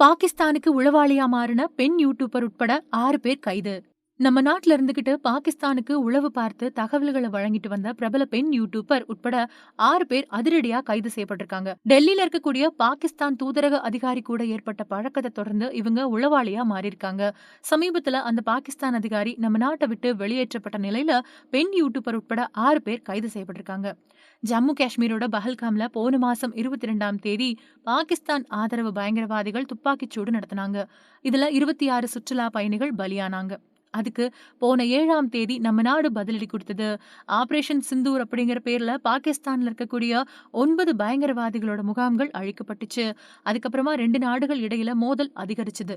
பாகிஸ்தானுக்கு உளவாளியா மாறின பெண் யூடியூபர் உட்பட ஆறு பேர் கைது. நம்ம நாட்டில் இருந்துகிட்டு பாகிஸ்தானுக்கு உளவு பார்த்து தகவல்களை வழங்கிட்டு வந்த பிரபல பெண் யூடியூபர் உட்பட ஆறு பேர் அதிரடியா கைது செய்யப்பட்டிருக்காங்க. டெல்லியில இருக்கக்கூடிய பாகிஸ்தான் தூதரக அதிகாரி கூட ஏற்பட்ட பழக்கத்தை தொடர்ந்து இவங்க உளவாளியா மாறியிருக்காங்க. சமீபத்துல அந்த பாகிஸ்தான் அதிகாரி நம்ம நாட்டை விட்டு வெளியேற்றப்பட்ட நிலையில பெண் யூடியூபர் உட்பட ஆறு பேர் கைது செய்யப்பட்டிருக்காங்க. ஜம்மு காஷ்மீரோட பஹல்காம்ல போன மாசம் இருபத்தி ரெண்டாம் தேதி பாகிஸ்தான் ஆதரவு பயங்கரவாதிகள் துப்பாக்கிச்சூடு நடத்தினாங்க. இதுல இருபத்தி ஆறு சுற்றுலா பயணிகள் பலியானாங்க. அதுக்கு போன ஏழாம் தேதி நம்ம நாடு பதிலடி கொடுத்தது. ஆபரேஷன் சிந்தூர் அப்படிங்கிற பேர்ல பாகிஸ்தான்ல இருக்கக்கூடிய ஒன்பது பயங்கரவாதிகளோட முகாம்கள் அழிக்கப்பட்டுச்சு. அதுக்கப்புறமா ரெண்டு நாடுகள் இடையில மோதல் அதிகரிச்சது.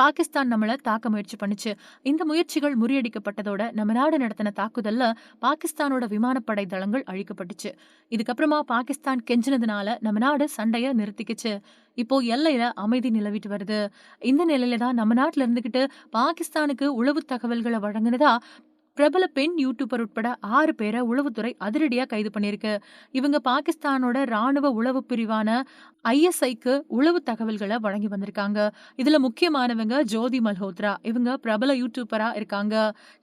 பாகிஸ்தான் நம்மளை தாக்க முயற்சி பண்ணுச்சு. இந்த முயற்சிகள் முறியடிக்கப்பட்டதோட நம்ம நாடு நடத்தின தாக்குதல்ல பாகிஸ்தானோட விமானப்படை தளங்கள் அழிக்கப்பட்டுச்சு. இதுக்கப்புறமா பாகிஸ்தான் கெஞ்சினதுனால நம்ம நாடு சண்டைய நிறுத்திக்கிச்சு. இப்போ எல்லையில அமைதி நிலவிட்டு வருது. இந்த நிலையில தான் நம்ம நாட்டுல இருந்துகிட்டு பாகிஸ்தானுக்கு உளவு தகவல்களை வழங்குனதா பிரபல பெண் யூடியூபர் உட்பட ஆறு பேரை உளவுத்துறை அதிரடியாக கைது பண்ணிருக்கு இவங்க பாகிஸ்தானோட ராணுவ உளவு பிரிவான ஐஎஸ்ஐக்கு உளவு தகவல்களை வழங்கி வந்திருக்காங்க. இதுல முக்கியமானவங்க ஜோதி மல்ஹோத்ரா. இவங்க பிரபல யூடியூபரா இருக்காங்க.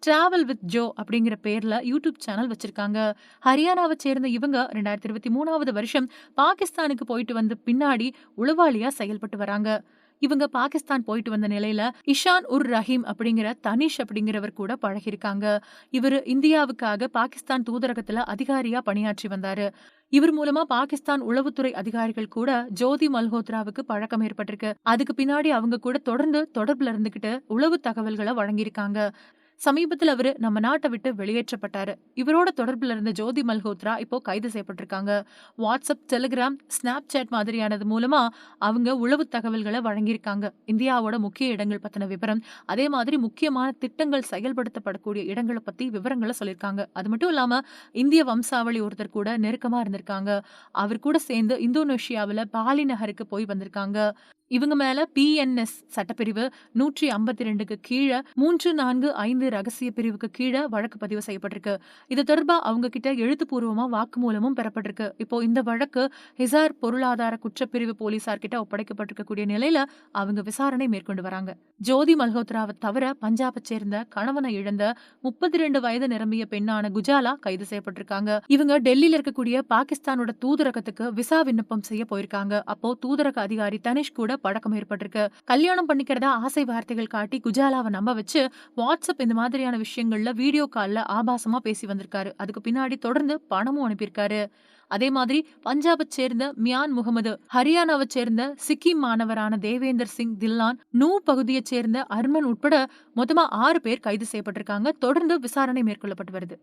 டிராவல் வித் ஜோ அப்படிங்கிற பேர்ல யூடியூப் சேனல் வச்சிருக்காங்க. ஹரியானாவை சேர்ந்த இவங்க ரெண்டாயிரத்தி இருபத்தி மூணாவது வருஷம் பாகிஸ்தானுக்கு போயிட்டு வந்த பின்னாடி உளவாளியா செயல்பட்டு வராங்க. இவங்க பாகிஸ்தான் போயிட்டு வந்த நிலையில இஷான் உர் ரஹீம் அப்படிங்கிற தனிஷ் அப்படிங்கிறவர் கூட பழகிருக்காங்க இவர் இந்தியாவுக்காக பாகிஸ்தான் தூதரகத்துல அதிகாரியா பணியாற்றி வந்தாரு. இவர் மூலமா பாகிஸ்தான் உளவுத்துறை அதிகாரிகள் கூட ஜோதி மல்ஹோத்ராவுக்கு பழக்கம் ஏற்பட்டிருக்கு. அதுக்கு பின்னாடி அவங்க கூட தொடர்ந்து தொடர்புல இருந்துகிட்டு உளவு தகவல்களை வழங்கியிருக்காங்க. சமீபத்தில் அவர் நம்ம நாட்டை விட்டு வெளியேற்றப்பட்டாரு. இவரோட தொடர்பில் இருந்த ஜோதி மல்ஹோத்ரா இப்போ கைது செய்யப்பட்டிருக்காங்க. வாட்ஸ்அப் டெலிகிராம் ஸ்னாப் சாட் மாதிரியானது மூலமா அவங்க உளவு தகவல்களை வழங்கியிருக்காங்க. இந்தியாவோட முக்கிய இடங்கள் பத்தின விவரம் அதே மாதிரி முக்கியமான திட்டங்கள் செயல்படுத்தப்படக்கூடிய இடங்களை பத்தி விவரங்களை சொல்லியிருக்காங்க. அது மட்டும் இல்லாம இந்திய வம்சாவளி ஒருத்தர் கூட நெருக்கமா இருந்திருக்காங்க. அவர் கூட சேர்ந்து இந்தோனேஷியாவில் பாலி நகருக்கு போய் வந்திருக்காங்க. இவங்க மேல பிஎன்எஸ் சட்டப்பிரிவு நூற்றி ஐம்பத்தி ரெண்டுக்கு கீழே மூன்று நான்கு ஐந்து ரகசிய பிரிவுக்கு கீழே வழக்கு பதிவு செய்யப்பட்டிருக்கு. இது தொடர்பா அவங்க கிட்ட எழுத்துப்பூர்வமா வாக்குமூலமும் பெறப்பட்டிருக்கு. இப்போ இந்த வழக்கு ஹிசார் பொருளாதார குற்றப்பிரிவு போலீசார் கிட்ட ஒப்படைக்கப்பட்டிருக்கக்கூடிய நிலையில அவங்க விசாரணை மேற்கொண்டு வராங்க. ஜோதி மல்ஹோத்ராவை தவிர பஞ்சாபை சேர்ந்த கணவனை இழந்த முப்பத்தி ரெண்டு வயது நிரம்பிய பெண்ணான குஜாலா கைது செய்யப்பட்டிருக்காங்க. இவங்க டெல்லியில இருக்கக்கூடிய பாகிஸ்தானோட தூதரகத்துக்கு விசா விண்ணப்பம் செய்ய போயிருக்காங்க. அப்போ தூதரக அதிகாரி தனிஷ் கூட பழக்கம் ஏற்பட்டிருக்கு. கல்யாணம் பண்ணிக்கிறதா ஆசை வார்த்தைகள் காட்டி குஜாலாவை நம்ப வச்சு வாட்ஸ்அப் இந்த மாதிரியான விஷயங்கள்ல வீடியோ கால்ல ஆபாசமா பேசி வந்திருக்காரு. அதுக்கு பின்னாடி தொடர்ந்து பணமும் அனுப்பியிருக்காரு. அதே மாதிரி பஞ்சாபை சேர்ந்த மியான் முகமது ஹரியானாவை சேர்ந்த சிக்கிம் மாணவரான தேவேந்தர் சிங் தில்லான் நூ பகுதியை சேர்ந்த அர்மன் உட்பட மொத்தமா ஆறு பேர் கைது செய்யப்பட்டிருக்காங்க. தொடர்ந்து விசாரணை மேற்கொள்ளப்பட்டு வருது.